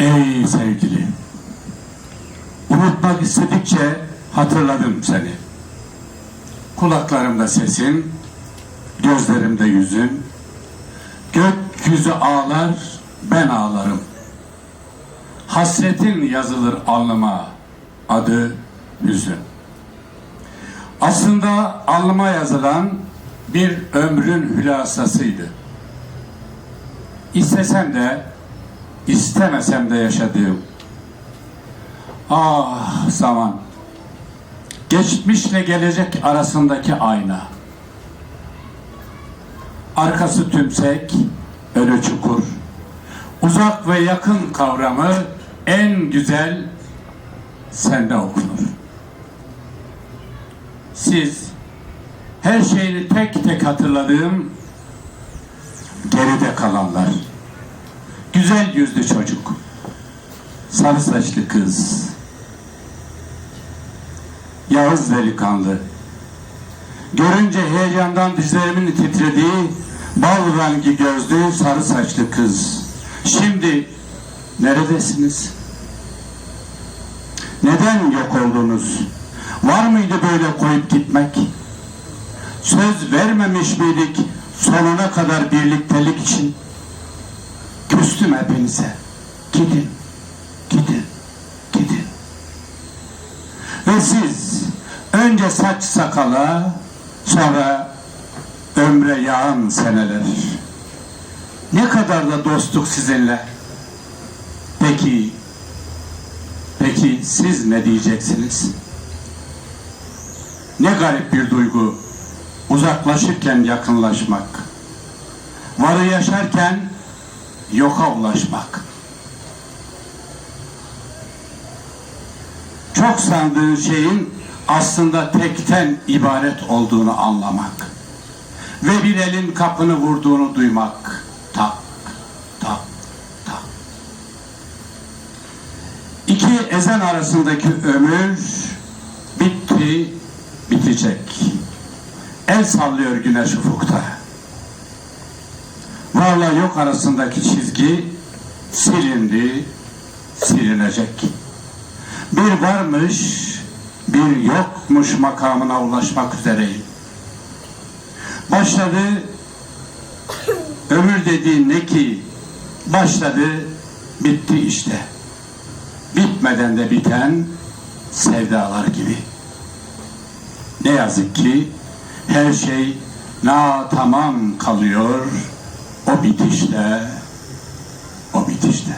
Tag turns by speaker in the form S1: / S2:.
S1: Ey sevgili, unutmak istedikçe hatırladım seni. Kulaklarımda sesin, gözlerimde yüzün, gökyüzü ağlar, ben ağlarım. Hasretin yazılır alnıma, adı hüzün. Aslında alnıma yazılan bir ömrün hülasasıydı. İstesem de, istemesem de yaşadığım. Ah zaman. Geçmişle gelecek arasındaki ayna. Arkası tümsek, önü çukur. Uzak ve yakın kavramı en güzel sende okunur. Siz her şeyini tek tek hatırladığım geride kalanlar. Güzel yüzlü çocuk. Sarı saçlı kız. Yağız delikanlı. Görünce heyecandan dizlerimin titrediği bal rengi gözlü sarı saçlı kız. Şimdi neredesiniz? Neden yok oldunuz? Var mıydı böyle koyup gitmek? Söz vermemiş miydik sonuna kadar birliktelik için? Küstüm hepinize. Gidin, gidin, gidin. Ve siz önce saç sakala, sonra ömre yağan seneler. Ne kadar da dostluk sizinle. Peki, peki siz ne diyeceksiniz? Ne garip bir duygu. Uzaklaşırken yakınlaşmak. Varı yaşarken yoka ulaşmak. Çok sandığın şeyin aslında tekten ibaret olduğunu anlamak. Ve bir elin kapını vurduğunu duymak. Tak, tak, tak. İki ezen arasındaki ömür bitti, bitecek. El sallıyor güneş ufukta. Varla yok arasındaki çizgi silindi, silinecek. Bir varmış, bir yokmuş makamına ulaşmak üzereyim. Başladı, ömür dediğin ne ki? Başladı, bitti işte. Bitmeden de biten sevdalar gibi. Ne yazık ki her şey na tamam kalıyor o bitişte.